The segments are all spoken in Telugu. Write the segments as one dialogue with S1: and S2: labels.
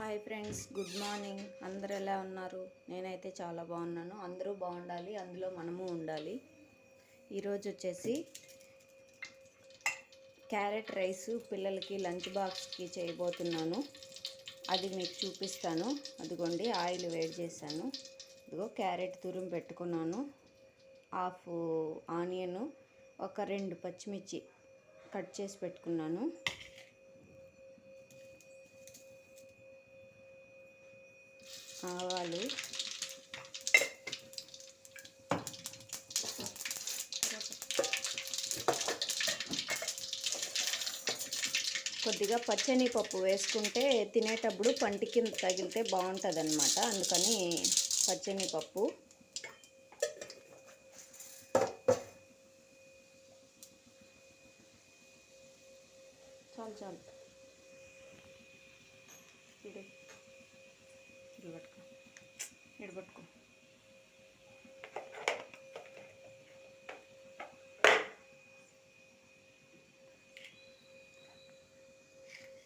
S1: Hi friends good morning. అందరు ఎలా ఉన్నారు? నేనైతే చాలా బాగున్నాను. అందరూ బాగుండాలి అందులో మనము ఉండాలి. ఈరోజు వచ్చేసి క్యారెట్ రైస్ పిల్లలకి లంచ్ బాక్స్కి చేయబోతున్నాను. అది మీకు చూపిస్తాను. అదిగోండి ఆయిల్ వేడి చేశాను. ఇదిగో క్యారెట్ తురుము పెట్టుకున్నాను. హాఫ్ ఆనియను ఒక రెండు పచ్చిమిర్చి కట్ చేసి పెట్టుకున్నాను. ఆవాలు కొద్దిగా పచ్చని పప్పు వేసుకుంటే తినేటప్పుడు పంటి కింద తగిలితే బాగుంటుంది అనమాట అందుకని పచ్చని పప్పు చాలు. చాలు ఇడు పట్టుకో ఇడు పట్టుకో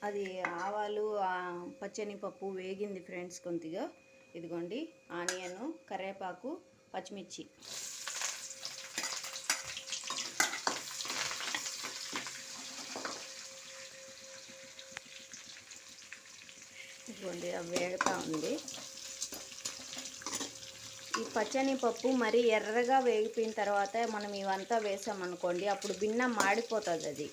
S1: అది ఆవాలు ఆ పచ్చని పప్పు వేగింది ఫ్రెండ్స్ కొద్దిగా. ఇదిగోండి ఆనియన్ కరివేపాకు పచ్చిమిర్చి. ఇదిగోండి అవి వేగుతూ ఉంది. ఈ పచ్చని పప్పు మరి ఎర్రగా వేగిపోయిన తర్వాత మనం ఇవంతా వేసామనుకోండి అప్పుడు బిన్న మాడిపోతుంది అది.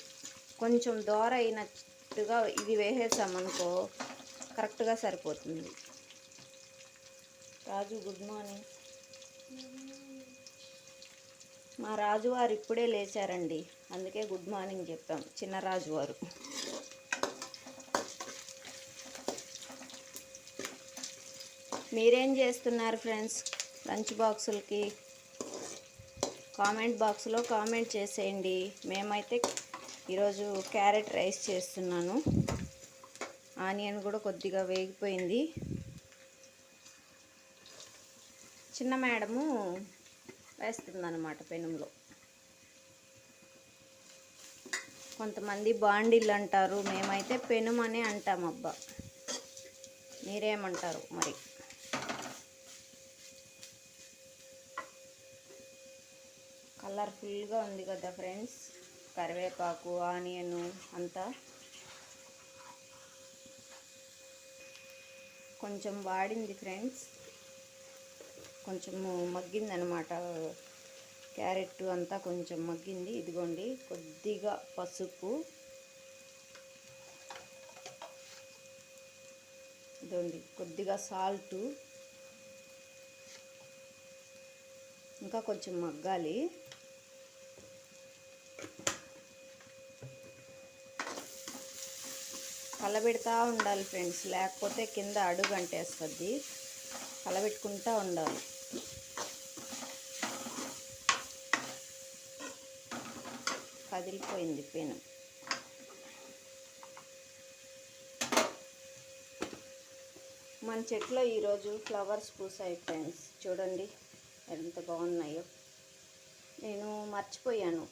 S1: కొంచెం దోర అయినట్టుగా ఇది వేసేసామనుకో కరెక్ట్గా సరిపోతుంది. Raju good morning. మా రాజువారు ఇప్పుడే లేచారండి అందుకే గుడ్ మార్నింగ్ చెప్పాం చిన్న రాజువారు. మీరేం చేస్తున్నారు ఫ్రెండ్స్? లంచ్ బాక్సులకి కామెంట్ బాక్స్లో కామెంట్ చేసేయండి. మేమైతే ఈరోజు క్యారెట్ రైస్ చేస్తున్నాను. ఆనియన్ కూడా కొద్దిగా వేగిపోయింది. చిన్న మేడము వేస్తుందన్నమాట పెనుములో కొంతమంది బాండిల్ అంటారు. మేమైతే పెనుమనే అంటాం అబ్బా మీరేమంటారు మరి? కలర్ఫుల్గా ఉంది కదా ఫ్రెండ్స్. కరివేపాకు ఆనియన్ అంతా. కొంచెం వాడింది ఫ్రెండ్స్. కొంచెము మగ్గిందనమాట క్యారెట్ అంతా కొంచెం మగ్గింది. ఇదిగోండి కొద్దిగా పసుపు. ఇదిగోండి కొద్దిగా సాల్టు. ఇంకా కొంచెం మగ్గాలి. కలబెడతా ఉండాలి ఫ్రెండ్స్ లేకపోతే కింద అడుగు అంటేస్తుంది. కలబెట్టుకుంటా ఉండాలి. కదిలిపోయింది పెను. మన చెట్లో ఈరోజు ఫ్లవర్స్ పూసాయి ఫ్రెండ్స్ చూడండి. ఎంత బాగున్నాయో. నేను మర్చిపోయాను.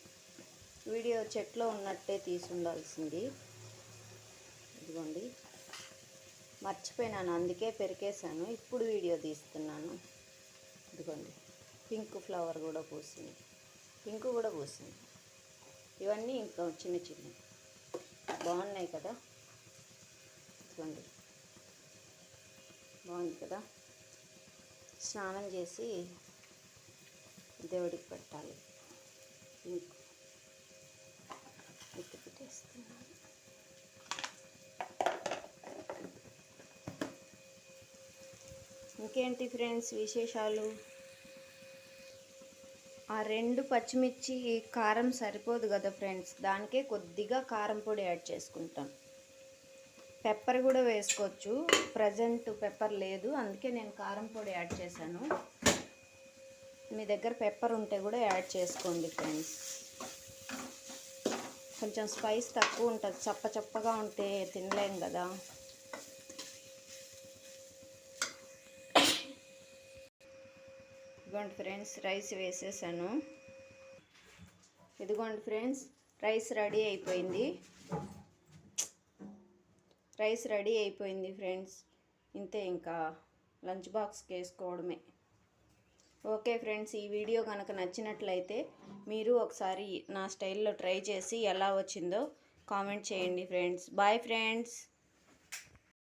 S1: వీడియో చెట్లో ఉన్నట్టే తీసి ఉండాల్సింది ఇదిగోండి. మర్చిపోయినాను అందుకే పెరికేశాను. ఇప్పుడు వీడియో తీస్తున్నాను. ఇదిగోండి. పింక్ ఫ్లవర్ కూడా పూసింది. పింక్ కూడా పూసింది. ఇవన్నీ ఇంకా చిన్న చిన్న బాగున్నాయి కదా. ఇదిగోండి. బాగుంది కదా. స్నానం చేసి దేవుడికి పెట్టాలి. ఎత్తి పెట్టేస్తున్నాను. ఇంకేంటి ఫ్రెండ్స్ విశేషాలు? ఆ రెండు పచ్చిమిర్చి కారం సరిపోదు కదా ఫ్రెండ్స్. దానికే కొద్దిగా కారం పొడి యాడ్ చేసుకుంటాం. పెప్పర్ కూడా వేసుకోవచ్చు. ప్రజెంట్ పెప్పర్ లేదు. అందుకే నేను కారం పొడి యాడ్ చేశాను. మీ దగ్గర పెప్పర్ ఉంటే కూడా యాడ్ చేసుకోండి ఫ్రెండ్స్ కొంచెం స్పైస్ తక్కువ ఉంటుంది. చప్ప చప్పగా ఉంటే తినలేం కదా. ఇదిగోండి ఫ్రెండ్స్ రైస్ వేసేసాను. ఇదిగోండి ఫ్రెండ్స్ రైస్ రెడీ అయిపోయింది. రైస్ రెడీ అయిపోయింది ఫ్రెండ్స్ ఇంతే ఇంకా. లంచ్ బాక్స్కి వేసుకోవడమే. ఓకే ఫ్రెండ్స్ ఈ వీడియో కనుక నచ్చినట్లయితే మీరు ఒకసారి నా స్టైల్లో ట్రై చేసి ఎలా వచ్చిందో కామెంట్ చేయండి ఫ్రెండ్స్. Bye friends.